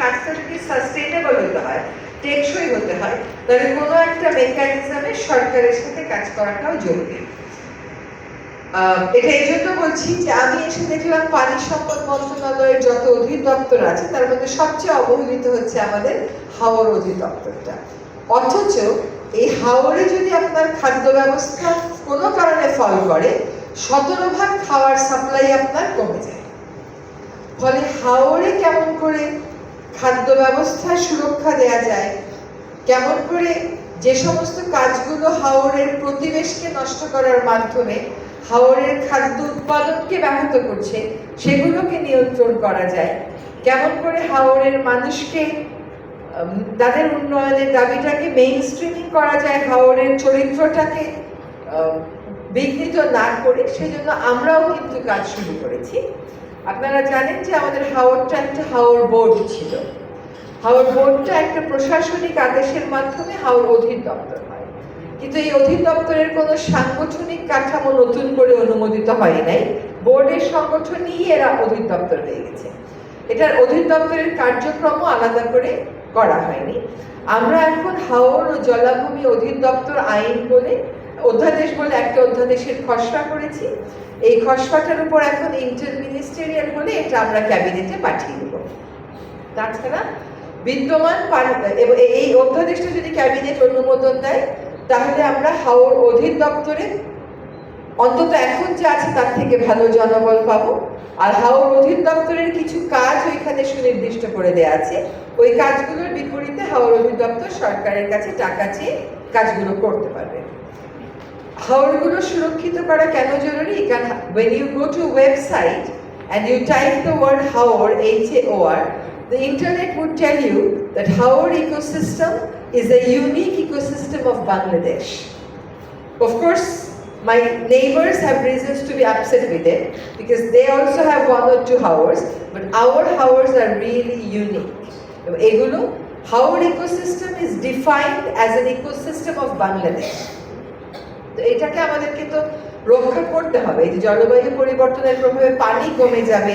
কাজটা যদি হতে হয়, টেকসই হতে হয়, তাহলে কোনো একটা মেকানিজমে সরকারের সাথে কাজ করাটাও জরুরি। এটা এই জন্য বলছি যে আমি এসে দেখলাম পানি সম্পদ মন্ত্রণালয়ের যত অধিদপ্তর আছে, তার মধ্যে সবচেয়ে অবহেলিত হচ্ছে আমাদের হাওর অধিদপ্তরটা। অথচ এই হাওরে যদি আপনার খাদ্য ব্যবস্থা কোনো কারণে ফল করে, সতেরো ভাগ খাওয়ার সাপ্লাই আপনার কমে যায়। ফলে হাওরে কেমন করে খাদ্য ব্যবস্থায় সুরক্ষা দেয়া যায়। কেমন করে যে সমস্ত কাজগুলো হাওরের প্রতিবেশকে নষ্ট করার মাধ্যমে হাওরের খাদ্য উৎপাদনকে ব্যাহত করছে, সেগুলোকে নিয়ন্ত্রণ করা যায়। কেমন করে হাওরের মানুষকে তাদের উন্নয়নের দাবিটাকে মেইন স্ট্রিমিং করা যায়, হাওরের চরিত্রটাকে বিঘ্নিত না করে, সেজন্য আমরাও কিন্তু কাজ শুরু করেছি। আপনারা জানেন যে আমাদের হাওরটা একটা হাওর বোর্ড ছিল। হাওর বোর্ডটা একটা প্রশাসনিক আদেশের মাধ্যমে হাওর অধিদপ্তর হয়। কিন্তু এই অধিদপ্তরের কোনো সাংগঠনিক কাঠামো নতুন করে অনুমোদিত হয় নাই। বোর্ডের সংগঠনই এরা অধিদপ্তর হয়ে গেছে। এটার অধিদপ্তরের কার্যক্রমও আলাদা করে করা হয়নি। আমরা এখন হাওর ও জলাভূমি অধিদপ্তর আইন বলে অধ্যাদেশ বলে একটা অধ্যাদেশের খসড়া করেছি। এই খসড়াটার উপর এখন ইন্টার মিনিস্টেরিয়াল হলে এটা আমরা ক্যাবিনেটে পাঠিয়ে দেবো। তাছাড়া বিদ্যমান এই- অধ্যাদেশটা যদি ক্যাবিনেট অনুমোদন দেয়, তাহলে আমরা হাওর অধিদপ্তরে অন্তত এখন যা আছে তার থেকে ভালো জনবল পাবো। আর হাওর অধিদপ্তরের কিছু কাজ ওইখানে সুনির্দিষ্ট করে দেওয়া আছে। ওই কাজগুলোর বিপরীতে হাওর অধিদপ্তর সরকারের কাছে টাকা চেয়ে কাজগুলো করতে পারবে। হাওরগুলো সুরক্ষিত করা কেন জরুরি কারণ when you go to website and you type the word Haor H A O R the internet would tell you that Haor ecosystem is a unique ecosystem of Bangladesh of course my neighbors have reasons to be upset with it because they also have one or two hours but our hours are really unique এবং এগুলো হাওর ecosystem is defined as an ecosystem of Bangladesh তো এটাকে আমাদেরকে তো রক্ষা করতে হবে। এই যে জলবায়ু পরিবর্তনের প্রভাবে পানি কমে যাবে,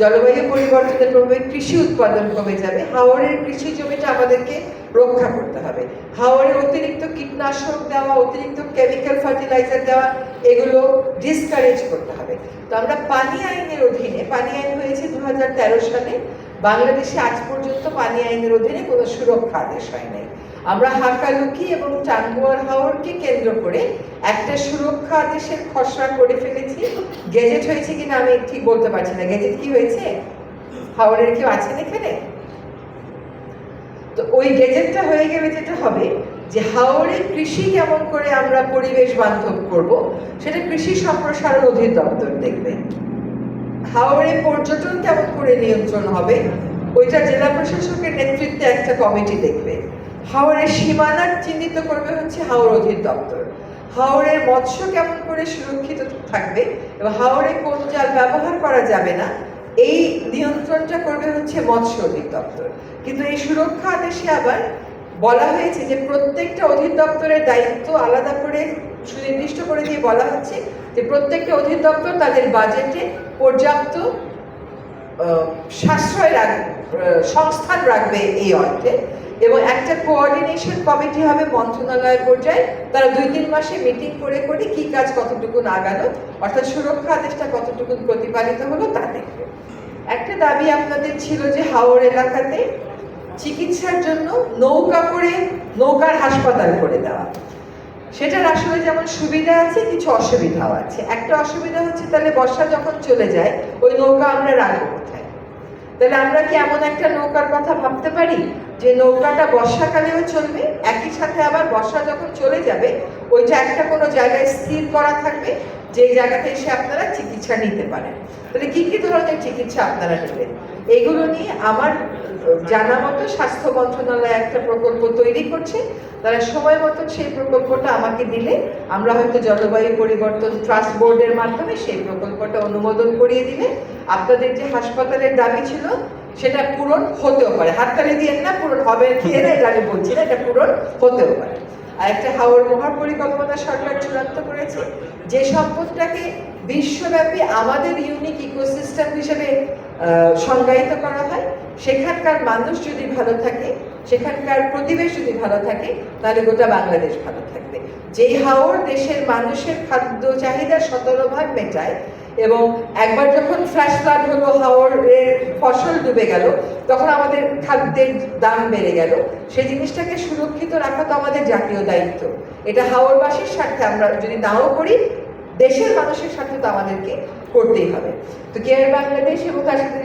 জলবায়ু পরিবর্তনের প্রভাবে কৃষি উৎপাদন কমে যাবে, হাওরের কৃষি জমিটা আমাদেরকে রক্ষা করতে হবে। হাওরে অতিরিক্ত কীটনাশক দেওয়া, অতিরিক্ত কেমিক্যাল ফার্টিলাইজার দেওয়া, এগুলো ডিসকারেজ করতে হবে। তো আমরা পানি আইনের অধীনে, পানি আইন হয়েছে দু হাজার তেরো সালে, বাংলাদেশে আজ পর্যন্ত পানি আইনের অধীনে কোনো সুরক্ষা আদেশ হয় নাই আমরা হাকালুকি এবং টাঙ্গুয়ার হাওরকে কেন্দ্র করে একটা সুরক্ষা আদেশের খসড়া করে ফেলেছি। গেজেট হয়েছে কিনা আমি ঠিক বলতে পারছি না। গেজেট কি হয়েছে? হাওড়ের কেউ আছেন এখানে? তো ওই গেজেটটা হয়ে গেলে যেটা হবে যে হাওড়ে কৃষি কেমন করে আমরা পরিবেশ বান্ধব করব, সেটা কৃষি সম্প্রসারণ অধিদপ্তর দেখবে। হাওড়ে পর্যটন কেমন করে নিয়ন্ত্রণ হবে, ওইটা জেলা প্রশাসকের নেতৃত্বে একটা কমিটি দেখবে। হাওড়ের সীমানা চিহ্নিত করবে হচ্ছে হাওড় অধিদপ্তর হাওড়ের মৎস্য কেমন করে সুরক্ষিত থাকবে এবং হাওড়ে কোন জাল ব্যবহার করা যাবে না, এই নিয়ন্ত্রণটা করবে হচ্ছে মৎস্য অধিদপ্তর কিন্তু এই সুরক্ষা আদেশে আবার বলা হয়েছে যে প্রত্যেকটা অধিদপ্তরের দায়িত্ব আলাদা করে সুনির্দিষ্ট করে দিয়ে বলা হচ্ছে যে প্রত্যেকটা অধিদপ্তর তাদের বাজেটে পর্যাপ্ত সাশ্রয় রাখ সংস্থান রাখবে এই অর্থে। এবং একটা কোঅর্ডিনেশন কমিটি হবে মন্ত্রণালয় পর্যায়ে। তারা দুই তিন মাসে মিটিং করে করে কি কাজ কতটুকু আগালো অর্থাৎ সুরক্ষা আদেশটা কতটুকু প্রতিপালিত হলো তা দেখবে। একটা দাবি আপনাদের ছিল যে হাওড় এলাকাতে চিকিৎসার জন্য নৌকা করে নৌকার হাসপাতাল করে দেওয়া। সেটার আসলে যেমন সুবিধা আছে, কিছু অসুবিধাও আছে। একটা অসুবিধা হচ্ছে তাহলে বর্ষা যখন চলে যায়, ওই নৌকা আমরা রাখব কোথায় তাহলে আমরা কি এমন একটা নৌকার কথা ভাবতে পারি? যে নৌকাটা বর্ষাকালেও চলবে, একই সাথে আবার বর্ষা যখন চলে যাবে, ওইটা একটা কোনো জায়গায় স্থির করা থাকবে যে জায়গাতে এসে আপনারা চিকিৎসা নিতে পারেন। তাহলে কী কী ধরনের চিকিৎসা আপনারা নেবেন? এগুলো নিয়ে আমার জানা মতো স্বাস্থ্য মন্ত্রণালয় একটা প্রকল্প তৈরি করছে। তারা সময় মতো সেই প্রকল্পটা আমাকে দিলে, আমরা হয়তো জলবায়ু পরিবর্তন ট্রাস্ট বোর্ডের মাধ্যমে সেই প্রকল্পটা অনুমোদন করিয়ে দিলে। আপনাদের যে হাসপাতালের দাবি ছিল সেটা পূরণ হতেও পারে। হাততালি দিয়ে না পূরণ হবে কি না এটা আমি বলছি না এটা পূরণ হতেও পারে। আর একটা হাওড় মহাপরিকল্পনা সরকার চূড়ান্ত করেছে। যে সম্পদটাকে বিশ্বব্যাপী আমাদের ইউনিক ইকোসিস্টেম হিসেবে সংজ্ঞায়িত করা হয় সেখানকার মানুষ যদি ভালো থাকে সেখানকার প্রতিবেশ যদি ভালো থাকে তাহলে গোটা বাংলাদেশ ভালো থাকবে। যেই হাওর দেশের মানুষের খাদ্য চাহিদা সতেরো ভাগ মেটায় এবং একবার যখন ফ্ল্যাশ ফ্লাড হলো হাওড়ের ফসল ডুবে গেল, তখন আমাদের খাদ্যের দাম বেড়ে গেল। সেই জিনিসটাকে সুরক্ষিত রাখা তো আমাদের জাতীয় দায়িত্ব। এটা হাওড়বাসীর স্বার্থে আমরা যদি নাও করি, দেশের মানুষের স্বার্থে তো আমাদেরকে করতেই হবে। তো কেয়ার বাংলাদেশ এবং তার সাথে